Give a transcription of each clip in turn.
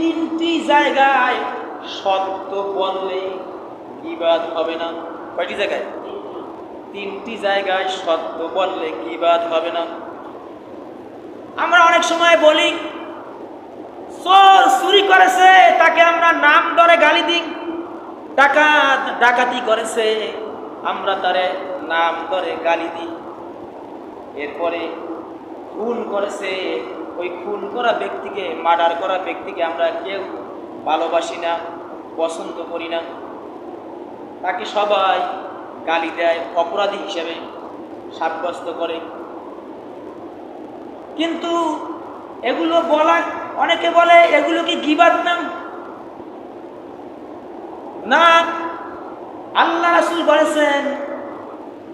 তিনটি জায়গায় সত্য বললে গিবাদ হবে না। কয়টি জায়গায়? তিনটি জায়গায় সত্য বললে গিবাদ হবে না। আমরা অনেক সময় বলি, চোর চুরি করেছে, তাকে আমরা নাম ধরে গালি দিই। ডাকাত ডাকাতি করেছে, আমরা তারে নাম ধরে গালি দিই। এরপরে খুন করেছে ওই খুন করা ব্যক্তিকে, মার্ডার করা ব্যক্তিকে আমরা কেউ ভালোবাসি না, পছন্দ করি না। তাকে সবাই গালি দেয়, অপরাধী হিসেবে সাব্যস্ত করে। কিন্তু এগুলো বলা, অনেকে বলে, এগুলো কি গিবাদ নাম না, আল্লাহ রাসুল বলেছেন,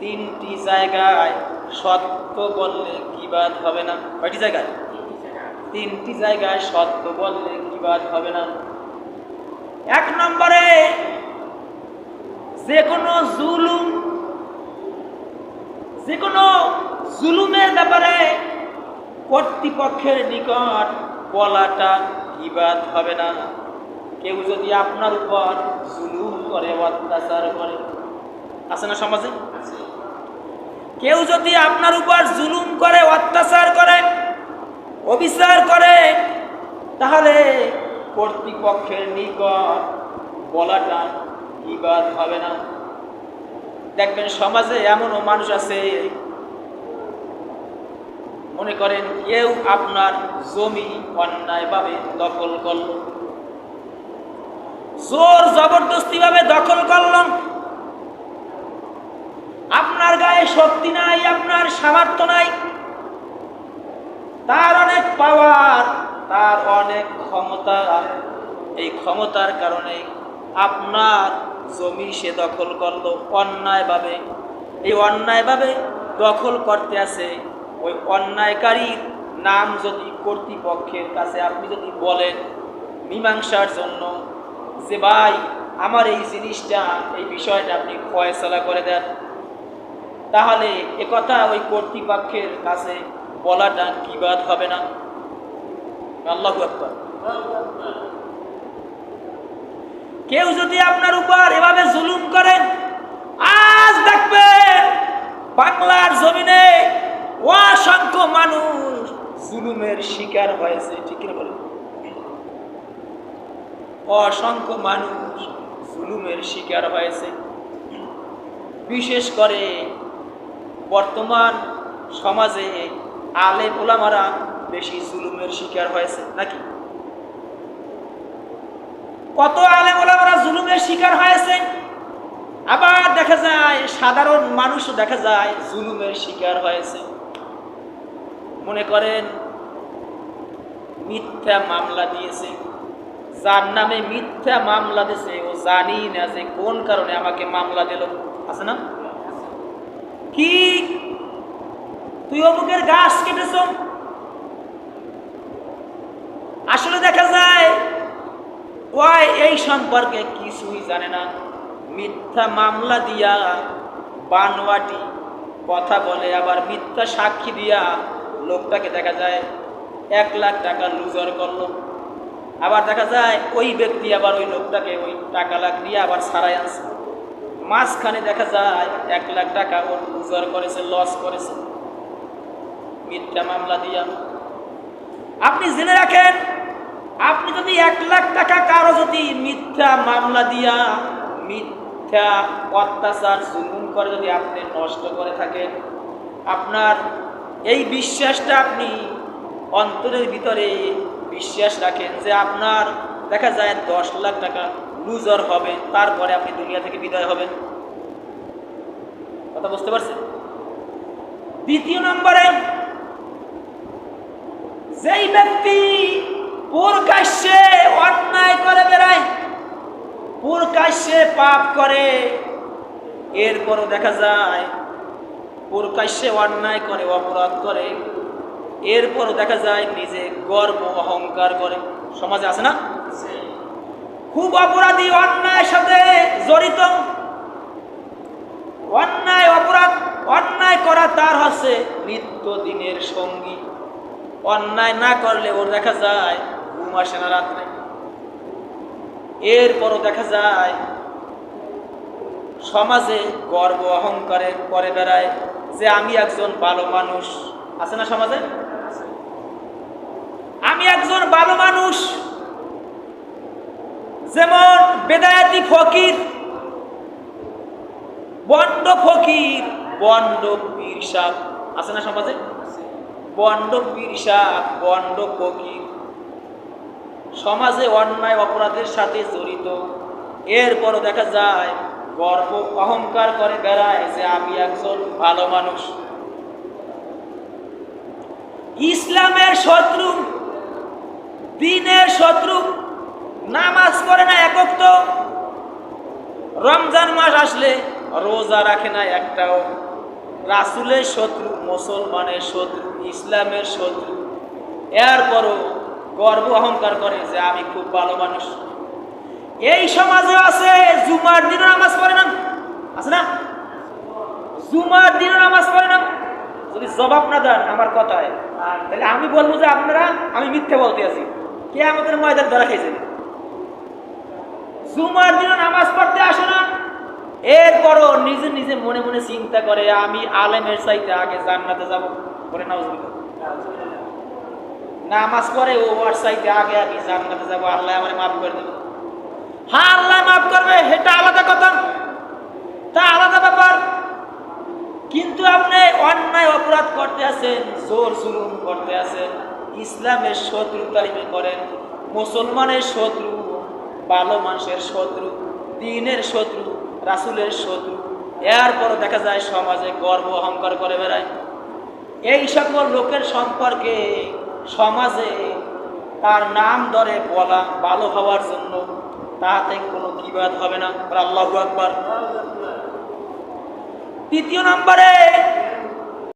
তিনটি জায়গায় সত্য বললে গিবাদ হবে না। কয়টি জায়গায়? তিনটি জায়গায় সত্য বললে গিবাদ হবে না? এক নম্বরে যে কোনো জুলুম যে কোনো জুলুমের ব্যাপারে কর্তৃপক্ষের নিকট বলাটা বিবাদ হবে না? কেউ যদি আপনার উপর জুলুম করে অত্যাচার করে আছে না সমাজে? কেউ যদি আপনার উপর জুলুম করে অত্যাচার করে অবিচার করে, তাহলে কর্তৃপক্ষের নিকট বলাটা বিবাদ হবে না। দেখবেন সমাজে এমনও মানুষ আছে, মনে করেন কেউ আপনার জমি অন্যায়ভাবে দখল করল, জোর জবরদস্তি ভাবে দখল করলাম আপনার গায়ে শক্তি নাই, আপনার সামর্থ্য নাই তার অনেক পাওয়ার, তার অনেক ক্ষমতা। এই ক্ষমতার কারণে আপনার জমি সে দখল করল অন্যায়ভাবে। এই অন্যায়ভাবে দখল করতে আছে ওই অন্যায়কারীর নাম যদি কর্তৃপক্ষের কাছে আপনি যদি বলেন মীমাংসার জন্য যে, ভাই, আমার এই জিনিসটা, এই বিষয়টা আপনি ফয়সলা করে দেন। তাহলে একথা ওই কর্তৃপক্ষের কাছে বলাটা কিবাদ হবে না? আল্লাহ আকবর। কেউ যদি আপনার উপর এভাবে জুলুম করেন, আজ দেখবেন বাংলার জমিনে অসংখ্য মানুষ জুলুমের শিকার হয়েছে, ঠিক কিনা বলেন? অসংখ্য মানুষ জুলুমের শিকার হয়েছে। বিশেষ করে বর্তমান সমাজে আলে ওলামারা বেশি জুলুমের শিকার হয়েছে, নাকি? কত আলে ওলামারা জুলুমের শিকার হয়েছে? আবার দেখা যায়, সাধারণ মানুষও দেখা যায় জুলুমের শিকার হয়েছে। মনে করেন, মিথ্যা মামলা দিয়েছে। যার নামে মিথ্যা মামলা দিয়েছে, ও জানি না যে কোন কারণে আমাকে মামলা দিল। আছে না? কি তুই অমুকের গাছ কেটেছ? আসলে দেখা যায় এই সম্পর্কে কিছুই জানে না। মিথ্যা মামলা দিয়া বানওয়াটি কথা বলে, আবার মিথ্যা সাক্ষী দিয়া লোকটাকে দেখা যায় এক লাখ টাকা লুজার করল। আবার দেখা যায় ওই ব্যক্তি আবার ওই লোকটাকে ওই টাকা লাখ দিয়ে আবার সারাই আনছে। মাঝখানে দেখা যায় এক লাখ টাকা ওর লুজার করেছে লস করেছে। মিথ্যা মামলা দিয়া। আপনি জেনে রাখেন, আপনি যদি এক লাখ টাকা কারও যদি মিথ্যা মামলা দিয়া, মিথ্যা অত্যাচার জুলুম করে যদি আপনি নষ্ট করে থাকেন, আপনার এই বিশ্বাসটা আপনি অন্তরের ভিতরে বিশ্বাস রাখেন যে আপনার দেখা যায় দশ লাখ টাকা লুজার হবে, তারপরে আপনি দুনিয়া থেকে বিদায় হবেন। কথা বুঝতে পারছেন? দ্বিতীয় নম্বরে যেই ব্যক্তি প্রকাশ্যে অন্যায় করে বেড়ায়, প্রকাশ্যে পাপ করে, এরপরও দেখা যায় প্রকাশ্যে অন্যায় করে, অপরাধ করে, এরপরও দেখা যায় নিজে গর্ব, অহংকার করে। সমাজে আছে না? খুব অপরাধী অন্যায়ের সাথে জড়িত। অন্যায়, অপরাধ, অন্যায় করা তার হচ্ছে নিত্যদিনের সঙ্গী। অন্যায় না করলে ওর দেখা যায় ঘুম আসে না রাত্রে। এরপরও দেখা যায় সমাজে গর্ব অহংকারে করে বেড়ায় যে আমি একজন ভালো মানুষ। আছে না সমাজে? আমি একজন ভালো মানুষ। যেমন বেদায়াতি ফকির, বন্ড ফকির, বন্ড পীর সাহ আছে না সমাজে? বন্ড পীর সাহ বন্ড ফকির সমাজে অন্যায় অপরাধের সাথে জড়িত। এরপরও দেখা যায়, গর্ব অহংকার করে বেড়ায় যে আমি একজন ভালো মানুষ। ইসলামের শত্রু, দিনের শত্রু, নামাজ পড়ে না একক তো রমজান মাস আসলে রোজা রাখে না একটাও। রাসুলের শত্রু, মুসলমানের শত্রু, ইসলামের শত্রু। এরপরও গর্ব অহংকার করে যে আমি খুব ভালো মানুষ। এই সমাজে আছে জুমার দিনও নামাজ পড়ে না? আছে না? জুমার দিনও নামাজ পড়ে না? যদি জবাব না দেন আমার কথায় তাহলে আমি বলব যে আপনারা, আমি মিথ্যে বলতে আছি। কে আমাদের ময়দান ধরা খেয়েছেন। জুমার দিনও নামাজ পড়তে আসে না এরপরও নিজে নিজে মনে মনে চিন্তা করে, আমি আলেমের চাইতে আগে জান্নাতে যাব। করে নাও নামাজ পড়ে ও ওর চাইতে আগে আমি জান্নাতে যাব। আল্লাহ আমার মাফ করে দেবে। হ্যাঁ আল্লাহ মাফ করবে, সেটা আলাদা কথা। তা আলাদা ব্যাপার। কিন্তু আপনি অন্যায় অপরাধ করতে আছেন, জোর জুলুম করতে আছেন, ইসলামের শত্রু তালিমে করেন মুসলমানের শত্রু, ভালো মানুষের শত্রু, দিনের শত্রু রাসুলের শত্রু এরপর দেখা যায় সমাজে গর্ব অহংকার করে বেড়ায়। এই সকল লোকের সম্পর্কে সমাজে তার নাম ধরে বলা ভালো হওয়ার জন্য তাতে কোনো বিবাদ হবে না। আল্লাহ আকবার। তৃতীয় নম্বরে